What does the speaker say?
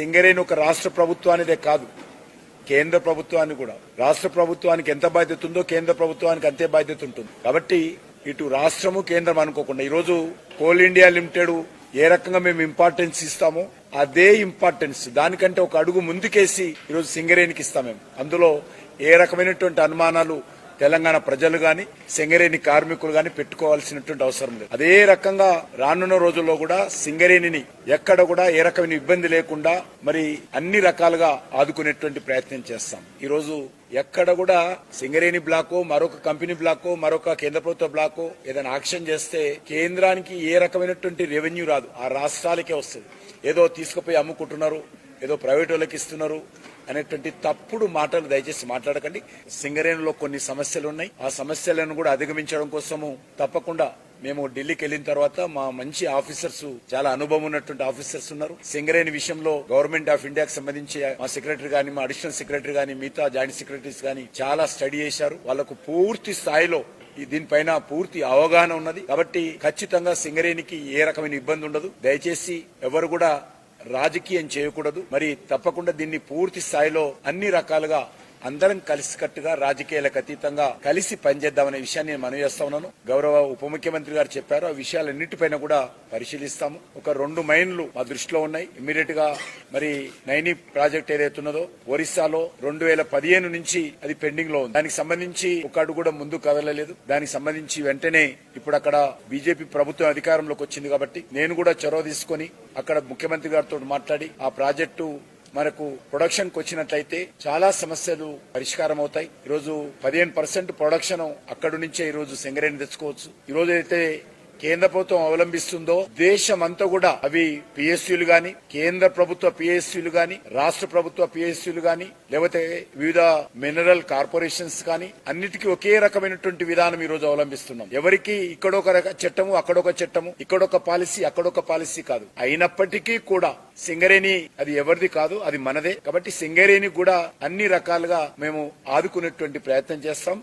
సింగరేణి ఒక రాష్ట్ర ప్రభుత్వానిదే కాదు కేంద్ర ప్రభుత్వాన్ని కూడా. రాష్ట్ర ప్రభుత్వానికి ఎంత బాధ్యత ఉందో కేంద్ర ప్రభుత్వానికి అంతే బాధ్యత ఉంటుంది. కాబట్టి ఇటు రాష్ట్రము కేంద్రం అనుకోకుండా ఈరోజు కోల్ ఇండియా లిమిటెడ్ ఏ రకంగా మేము ఇంపార్టెన్స్ ఇస్తామో అదే ఇంపార్టెన్స్. దానికంటే ఒక అడుగు ముందుకేసి ఈరోజు సింగరేణికి ఇస్తాం మేము. అందులో ఏ రకమైనటువంటి అనుమానాలు తెలంగాణ ప్రజలు గాని సింగరేణి కార్మికులు గాని పెట్టుకోవాల్సినటువంటి అవసరం లేదు. అదే రకంగా రానున్న రోజుల్లో కూడా సింగరేణిని ఎక్కడ కూడా ఏ రకమైన ఇబ్బంది లేకుండా మరి అన్ని రకాలుగా ఆదుకునేటువంటి ప్రయత్నం చేస్తాం. ఈ రోజు ఎక్కడ కూడా సింగరేణి బ్లాకో మరొక కంపెనీ బ్లాకో మరొక కేంద్ర ప్రభుత్వ బ్లాకో ఏదైనా యాక్షన్ చేస్తే కేంద్రానికి ఏ రకమైనటువంటి రెవెన్యూ రాదు. ఆ రాష్ట్రాలకే వస్తుంది. ఏదో తీసుకుపోయి అమ్ముకుంటున్నారు ఏదో ప్రైవేట్ వాళ్ళకి ఇస్తున్నారు అనేటువంటి తప్పుడు మాటలు దయచేసి మాట్లాడకండి. సింగరేణిలో కొన్ని సమస్యలు ఉన్నాయి. ఆ సమస్యలను కూడా అధిగమించడం కోసము తప్పకుండా మేము ఢిల్లీకి వెళ్ళిన తర్వాత మా మంచి ఆఫీసర్స్ చాలా అనుభవం ఉన్నటువంటి ఆఫీసర్స్ ఉన్నారు. సింగరేణి విషయంలో గవర్నమెంట్ ఆఫ్ ఇండియాకి సంబంధించి మా సెక్రటరీ గాని మా అడిషనల్ సెక్రటరీ గాని మిగతా జాయింట్ సెక్రటరీస్ గాని చాలా స్టడీ చేశారు. వాళ్ళకు పూర్తి స్థాయిలో దీనిపైన పూర్తి అవగాహన ఉన్నది. కాబట్టి ఖచ్చితంగా సింగరేణికి ఏ రకమైన ఇబ్బంది ఉండదు. దయచేసి ఎవరు కూడా రాజకీయం చేయకూడదు. మరి తప్పకుండా దీన్ని పూర్తి స్థాయిలో అన్ని రకాలుగా అందరం కలిసికట్టుగా రాజకీయాలకు అతీతంగా కలిసి పనిచేద్దామనే విషయాన్ని నేను మనవి చేస్తా ఉన్నాను. గౌరవ ఉప ముఖ్యమంత్రి గారు చెప్పారు. ఆ విషయాలన్నిటిపైన కూడా పరిశీలిస్తాము. ఒక రెండు మైన్లు మా దృష్టిలో ఉన్నాయి. ఇమీడియట్గా మరి నైని ప్రాజెక్ట్ ఏదైతే ఉన్నదో ఒరిస్సాలో రెండు వేల పదిహేను నుంచి అది పెండింగ్లో ఉంది. దానికి సంబంధించి ఒక అడుగు కూడా ముందు కదలలేదు. దానికి సంబంధించి వెంటనే ఇప్పుడు అక్కడ బీజేపీ ప్రభుత్వం అధికారంలోకి వచ్చింది కాబట్టి నేను కూడా చొరవ తీసుకొని అక్కడ ముఖ్యమంత్రి గారితో మాట్లాడి ఆ ప్రాజెక్టు మనకు ప్రొడక్షన్కు వచ్చినట్లయితే చాలా సమస్యలు పరిష్కారం అవుతాయి. ఈరోజు పదిహేను పర్సెంట్ ప్రొడక్షన్ అక్కడి నుంచే ఈరోజు సింగరేణి తెచ్చుకోవచ్చు. ఈరోజు అయితే కేంద్ర ప్రభుత్వం అవలంబిస్తుందో దేశమంతా కూడా అవి పిఎస్యులు గాని కేంద్ర ప్రభుత్వ పిఎస్యులు గాని రాష్ట్ర ప్రభుత్వ పిఎస్యులు గాని లేకపోతే వివిధ మినరల్ కార్పొరేషన్స్ కానీ అన్నిటికీ ఒకే రకమైనటువంటి విధానం ఈ రోజు అవలంబిస్తున్నాం. ఎవరికి ఇక్కడొక రక- చట్టము అక్కడొక చట్టము ఇక్కడొక పాలసీ అక్కడొక పాలసీ కాదు. అయినప్పటికీ కూడా సింగరేణి అది ఎవరిది కాదు అది మనదే. కాబట్టి సింగరేణి కూడా అన్ని రకాలుగా మేము ఆదుకునేటువంటి ప్రయత్నం చేస్తాం.